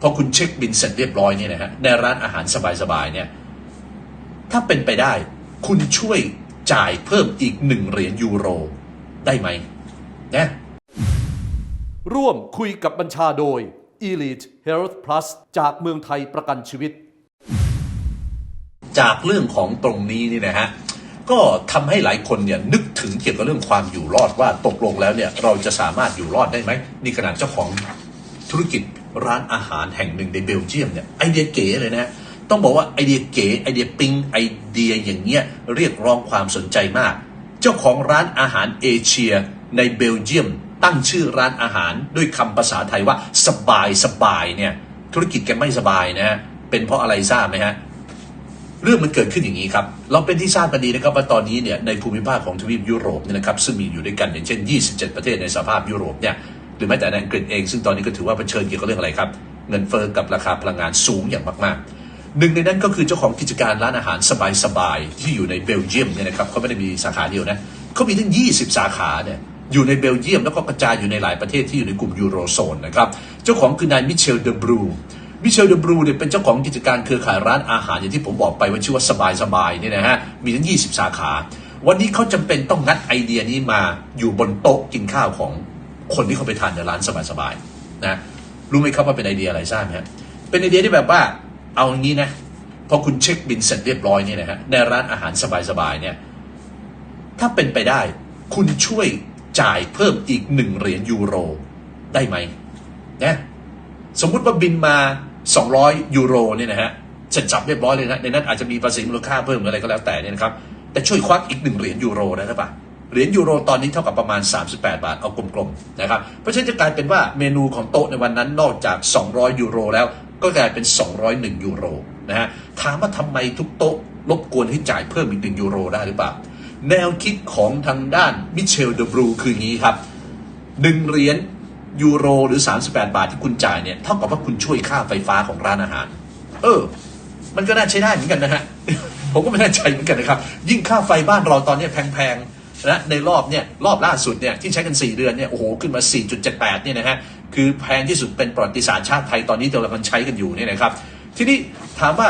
พอคุณเช็คบินเสร็จเรียบร้อยเนี่ยนะฮะในร้านอาหารสบายๆเนี่ยถ้าเป็นไปได้ คุณช่วยจ่ายเพิ่มอีกหนึ่งเหรียญยูโรได้ไหมนะร่วมคุยกับบัญชาโดย Elite Health Plus จากเมืองไทยประกันชีวิต จากเรื่องของตรงนี้นี่นะฮะก็ทำให้หลายคนเนี่ยนึกถึงเกี่ยวกับเรื่องความอยู่รอดว่าตกลงแล้วเนี่ยเราจะสามารถอยู่รอดได้ไหมนี่ขนาดเจ้าของธุรกิจ ร้านอาหารแห่งหนึ่งในเบลเยียมเนี่ยไอเดียเก๋เลยนะฮะต้องบอกว่าไอเดียเก๋ไอเดียปิงไอเดียอย่างเงี้ยเรียกร้องความสนใจมาก เจ้าของร้านอาหารเอเชียในเบลเยียม ตั้งชื่อร้านอาหารด้วยคำภาษาไทยว่าสบายสบายเนี่ยธุรกิจแกไม่สบายนะฮะเป็นเพราะอะไรทราบไหมฮะเรื่องมันเกิดขึ้นอย่างนี้ครับ เราเป็นที่ทราบกันดีนะครับว่าตอนนี้เนี่ยในภูมิภาคของทวีปยุโรปเนี่ยนะครับซึ่งมีอยู่ด้วยกันอย่างเช่น 27 ประเทศในสหภาพยุโรปเนี่ย หรือแม้แต่ในอังกฤษเอง ซึ่งตอนนี้ก็ถือว่าเผชิญเกี่ยวกับเรื่องอะไรครับ เงินเฟ้อกับราคาพลังงานสูงอย่างมากๆ หนึ่งในนั้นก็คือเจ้าของกิจการร้านอาหารสบายๆที่อยู่ในเบลเยียมเนี่ยนะครับเขาไม่ได้มีสาขาเดียวนะเขามีทั้ง20 สาขาเนี่ยอยู่ในเบลเยียมแล้วก็กระจายอยู่ในหลายประเทศที่อยู่ในกลุ่มยูโรโซนนะครับเจ้าของคือนายมิเชลเดบรูมิเชลเดบรูเนี่ยเป็นเจ้าของกิจการเครือข่ายร้านอาหารอย่างที่ผมบอกไปว่าชื่อว่าสบายสบายเนี่ยนะฮะมีทั้ง20 สาขา วันนี้เขาจำเป็นต้องงัดไอเดียนี้มาอยู่บนโต๊ะกินข้าวของ คนที่เขาไปทานในร้านสบายๆนะรู้ไหมครับว่าเป็นไอเดียอะไรทราบไหมฮะเป็นไอเดียที่แบบว่าเอาอย่างนี้นะพอคุณเช็คบินเสร็จเรียบร้อยเนี่ยนะฮะในร้านอาหารสบายๆเนี่ยถ้าเป็นไปได้ คุณช่วยจ่ายเพิ่มอีกหนึ่งเหรียญยูโรได้ไหมนะสมมุติว่าบินมา 200 ยูโรเนี่ยนะฮะเสร็จสับเรียบร้อยเลยนะในนั้นอาจจะมีภาษีมูลค่าเพิ่มหรืออะไรก็แล้วแต่เนี่ยนะครับแต่ช่วยควักอีกหนึ่งเหรียญยูโรได้หรือเปล่า เหรียญยูโรตอนนี้เท่ากับประมาณ 38 บาท เอากลมๆนะครับ เพราะฉะนั้นจะกลายเป็นว่าเมนูของโต๊ะในวันนั้นนอกจาก 200 ยูโรแล้วก็กลายเป็น 201 ยูโรนะฮะถามว่าทำไมทุกโต๊ะรบกวนให้จ่ายเพิ่มอีกหนึ่งยูโรได้หรือเปล่า แนวคิดของทางด้านมิเชลเดบรูคืออย่างนี้ครับหนึ่งเหรียญยูโรหรือ 38 บาทที่คุณจ่ายเนี่ยเท่ากับว่าคุณช่วยค่าไฟฟ้าของร้านอาหาร เออ มันก็น่าใช้ได้เหมือนกันนะฮะผมก็ไม่แน่ใจเหมือนกันนะครับ ยิ่งค่าไฟบ้านเราตอนนี้แพงๆ นะในรอบเนี่ยรอบล่าสุดเนี่ยที่ใช้กัน 4 เดือนเนี่ยโอ้โหขึ้นมา 4.78 เนี่ยนะฮะคือแพงที่สุดเป็นประวัติศาสตร์ชาติไทยตอนนี้เรากำลังใช้กันอยู่เนี่ยนะครับ ทีนี้ถามว่า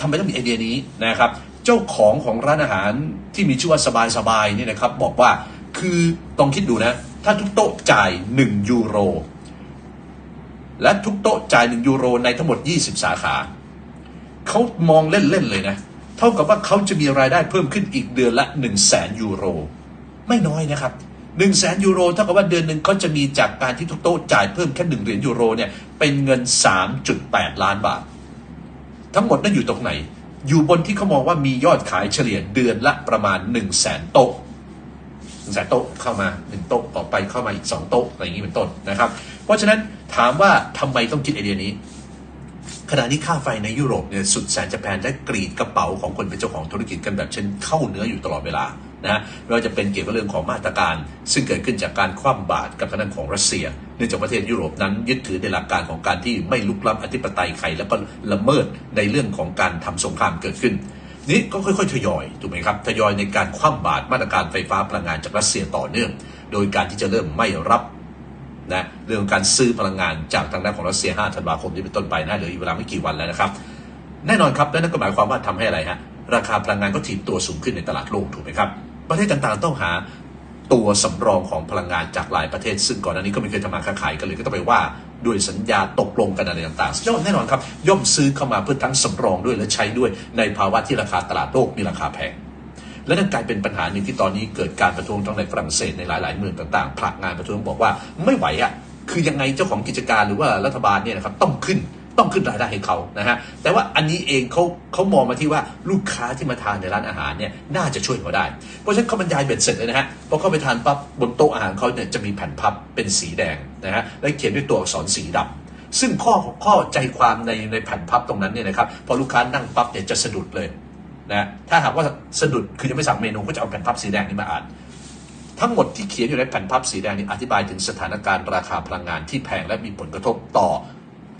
ทำไมต้องมีไอเดียนี้นะครับ เจ้าของของร้านอาหารที่มีชื่อว่าสบายๆเนี่ยนะครับบอกว่าคือต้องคิดดูนะ ถ้าทุกโต๊ะจ่าย 1 ยูโร และทุกโต๊ะจ่าย 1 ยูโรในทั้งหมด 20 สาขาเขามองเล่นๆเลยนะ เท่ากับว่าเขาจะมีรายได้เพิ่มขึ้นอีกเดือนละ 1 0 0 0 0แสนยูโร ไม่น้อยนะครับ1 0 0 0 0แสนยูโรเท่ากับว่าเดือนหนึ่งเขาจะมีจากการที่ทุกโต๊ะจ่ายเพิ่มแค่1เหรียญยูโรเนี่ยเป็นเงิน 3.8 ล้านบาท ทั้งหมดนั่นอยู่ตรงไหน อยู่บนที่เขามองว่ามียอดขายเฉลี่ยเดือนละประมาณ 1 0 0 0 0แสนโต๊ะหนึ่งแสนโต๊ะเข้ามาหนึ่งโต๊ะออกไปเข้ามาอีกสองโต๊ะอะไรอย่างนี้เป็นต้นนะครับ เพราะฉะนั้นถามว่าทำไมต้องคิดไอเดียนี้ ขณะนี้ค่าไฟในยุโรปเนี่ยสุดแสนจะแพงและกรีดกระเป๋าของคนเป็นเจ้าของธุรกิจกันแบบเช่นเข้าเนื้ออยู่ตลอดเวลา นะไม่ว่าจะเป็นเกี่ยวกับเรื่องของมาตรการ ซึ่งเกิดขึ้นจากการคว่ำบาตรกับทางด้านของรัสเซีย เนื่องจากประเทศยุโรปนั้นยึดถือในหลักการของการที่ไม่ลุกล้ำอธิปไตยใครแล้วก็ละเมิดในเรื่องของการทำสงครามเกิดขึ้นนี่ก็ค่อยๆทยอยถูกไหมครับทยอยในการคว่ำบาตรมาตรการไฟฟ้าพลังงานจากรัสเซียต่อเนื่อง โดยการที่จะเริ่มไม่รับนะเรื่องการซื้อพลังงานจากทางด้านของรัสเซีย 5 ธันวาคมนี้เป็นต้นไปนะเหลืออีกเวลาไม่กี่วันแล้วนะครับ แน่นอนครับและนั่นก็หมายความว่าทำให้อะไรฮะราคาพลังงานก็ถีบตัวสูงขึ้นในตลาดโลกถูกไหมครับ ประเทศต่างๆ ต้องหาตัวสำรองของพลังงานจากหลายประเทศ ซึ่งก่อนหน้านี้ก็ไม่เคยทำมาค้าขายกันเลยก็ต้องไปว่าด้วยสัญญาตกลงกันอะไรต่างๆย่อมแน่นอนครับ ย่อมซื้อเข้ามาเพื่อทั้งสำรองด้วยและใช้ด้วยในภาวะที่ราคาตลาดโลกมีราคาแพงและนั่นกลายเป็นปัญหาหนึ่งที่ตอนนี้เกิดการประท้วงทั้งในฝรั่งเศสในหลายๆเมืองต่างๆผลักงานประท้วงบอกว่าไม่ไหวอะคือยังไงเจ้าของกิจการหรือว่ารัฐบาลเนี่ยนะครับต้องขึ้น ต้องขึ้นรายได้ให้เขานะฮะแต่ว่าอันนี้เองเขาเขามองมาที่ว่าลูกค้าที่มาทานในร้านอาหารเนี่ยน่าจะช่วยเขาได้ เพราะฉะนั้นเขาบรรยายเบ็ดเสร็จเลยนะฮะพอเข้าไปทานปั๊บบนโต๊ะอาหารเขาเนี่ยจะมีแผ่นพับเป็นสีแดงนะฮะและเขียนด้วยตัวอักษรสีดำซึ่งข้อข้อใจความในในแผ่นพับตรงนั้นเนี่ยนะครับพอลูกค้านั่งปั๊บเนี่ยจะสะดุดเลยนะถ้าหากว่าสะดุดคือยังไม่สั่งเมนูก็จะเอาแผ่นพับสีแดงนี้มาอ่าน ทั้งหมดที่เขียนอยู่ในแผ่นพับสีแดงนี้อธิบายถึงสถานการณ์ราคาพลังงานที่แพงและมีผลกระทบต่อ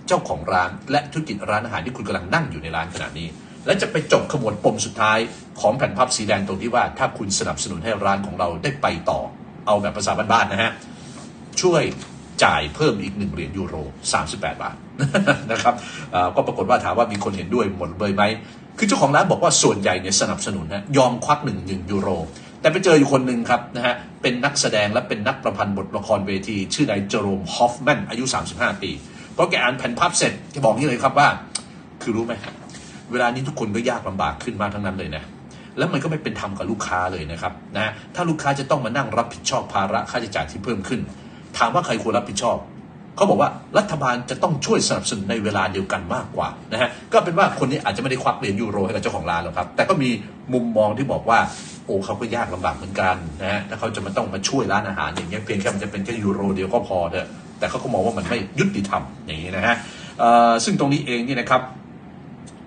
เจ้าของร้าน และธุรกิจร้านอาหารที่คุณกำลังนั่งอยู่ในร้านขณะนี้ และจะไปจบขมวดปมสุดท้ายของแผ่นพับสีแดงตรงที่ว่าถ้าคุณสนับสนุนให้ร้านของเราได้ไปต่อ เอาแบบภาษาบ้านๆนะฮะช่วยจ่ายเพิ่มอีกหนึ่งเหรียญยูโร 38 บาทนะครับก็ปรากฏว่าถามว่ามีคนเห็นด้วยหมดเลยไหม คือเจ้าของร้านบอกว่าส่วนใหญ่เนี่ยสนับสนุนนะยอมควักหนึ่งหนึ่งยูโร แต่ไปเจออยู่คนหนึ่งครับนะฮะเป็นนักแสดงและเป็นนักประพันธ์บทละครเวที ชื่อนายเจอโรมฮอฟแมนอายุ 35 ปี เพราะแกอ่านแผ่นภาพเสร็จแกบอกนี่เลยครับว่า คือรู้ไหมเวลานี้ทุกคนก็ยากลำบากขึ้นมาทั้งนั้นเลยนะแล้วมันก็ไม่เป็นธรรมกับลูกค้าเลยนะครับนะถ้าลูกค้าจะต้องมานั่งรับผิดชอบภาระค่าใช้จ่ายที่เพิ่มขึ้น ถามว่าใครควรรับผิดชอบเขาบอกว่ารัฐบาลจะต้องช่วยสนับสนุนในเวลาเดียวกันมากกว่านะฮะก็เป็นว่าคนนี้อาจจะไม่ได้ควักเหรียญยูโรให้กับเจ้าของร้านหรอกครับ แต่ก็มีมุมมองที่บอกว่า โอ้เขาก็ยากลำบากเหมือนกันนะฮะถ้าเขาจะมาต้องมาช่วยร้านอาหารอย่างเงี้ยเพียงแค่มันจะเป็นแค่ยูโรเดียวก็พอเถอะ แต่เขาก็มองว่ามันไม่ยุติธรรมอย่างนี้นะฮะซึ่งตรงนี้เองเนี่ยนะครับ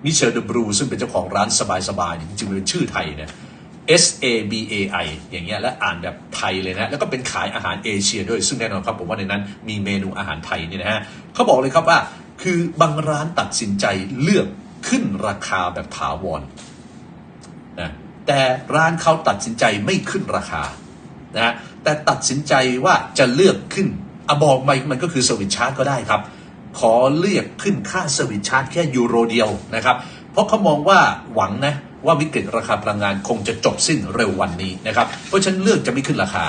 มิเชลเดบรูซึ่งเป็นเจ้าของร้านสบายๆเนี่ยจริงๆเป็นชื่อไทยเนี่ย S A B A I อย่างเงี้ยและอ่านแบบไทยเลยนะ แล้วก็เป็นขายอาหารเอเชียด้วยซึ่งแน่นอนครับผมว่าในนั้นมีเมนูอาหารไทยเนี่ยนะฮะเขาบอกเลยครับว่าคือบางร้านตัดสินใจเลือกขึ้นราคาแบบถาวรนะแต่ร้านเขาตัดสินใจไม่ขึ้นราคานะแต่ตัดสินใจว่าจะเลือกขึ้น อะบอกไปมันก็คือสวิตชาร์จก็ได้ครับ ขอเรียกขึ้นค่าสวิตชาร์จแค่ยูโรเดียวนะครับ เพราะเขามองว่าหวังนะว่าวิกฤตราคาพลังงานคงจะจบสิ้นเร็ววันนี้นะครับ เพราะฉะนันเลือกจะไม่ขึ้นราคา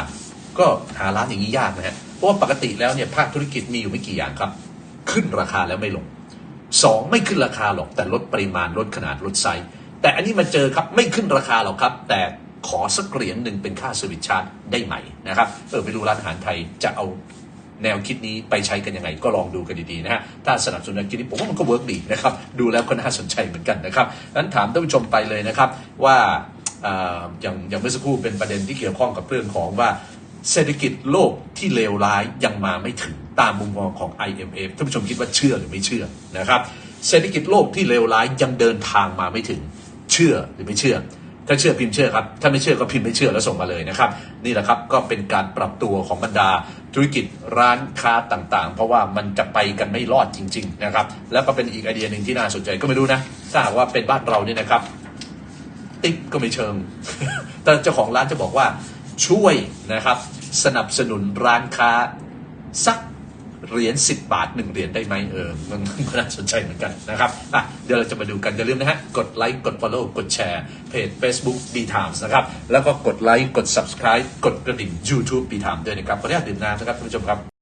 ก็หาร้านอย่างนี้ยากนะฮะเพราะว่าปกติแล้วเนี่ยภาคธุรกิจมีอยู่ไม่กี่อย่างครับ ขึ้นราคาแล้วไม่ลงสองไม่ขึ้นราคาหรอกแต่ลดปริมาณลดขนาดลดไซส์แต่อันนี้มาเจอครับไม่ขึ้นราคาหรอกครับ แต่ขอสักเหรียญหนึ่งเป็นค่าสวิตชาร์จได้ไหมนะครับเออไปดูร้านอาหารไทยจะเอา แนวคิดนี้ไปใช้กันยังไงก็ลองดูกันดีๆนะฮะถ้าสนับสนุนแนวคิดนี้ผมว่ามันก็เวิร์กดีนะครับดูแล้วก็น่าสนใจเหมือนกันนะครับนั้นถามท่านผู้ชมไปเลยนะครับว่าออย่างอย่างเมื่อสักครู่เป็นประเด็นที่เกี่ยวข้องกับเรื่องของว่าเศรษฐกิจโลกที่เลวร้ายยังมาไม่ถึงตามมุมมองของ IMF ท่านผู้ชมคิดว่าเชื่อหรือไม่เชื่อนะครับ เศรษฐกิจโลกที่เลวร้ายยังเดินทางมาไม่ถึง เชื่อหรือไม่เชื่อ ถ้าเชื่อพิมพ์เชื่อครับ ถ้าไม่เชื่อก็พิมพ์ไม่เชื่อแล้วส่งมาเลยนะครับ นี่แหละครับก็เป็นการปรับตัวของบรรดาธุรกิจร้านค้าต่างๆ เพราะว่ามันจะไปกันไม่รอดจริง ๆ นะครับ แล้วก็เป็นอีกไอเดียหนึ่งที่น่าสนใจก็ไม่รู้นะ ถ้าหากว่าเป็นบ้านเราเนี่ยนะครับ ติ๊กก็ไม่เชิง แต่เจ้าของร้านจะบอกว่าช่วยนะครับ สนับสนุนร้านค้าสัก เหรียญ10 บาทหนึ่งเหรียญได้ไหมเออมันน่าสนใจเหมือนกันนะครับอะเดี๋ยวเราจะมาดูกัน อย่าลืมนะฮะ กดไลค์กด Follow กดแชร์เพจ Facebook B Times นะครับ แล้วก็กดไลค์กด Subscribe กดกระดิ่ง YouTube B Times ด้วยนะครับขออนุญาตดื่มน้ำนะครับท่านผู้ชมครับ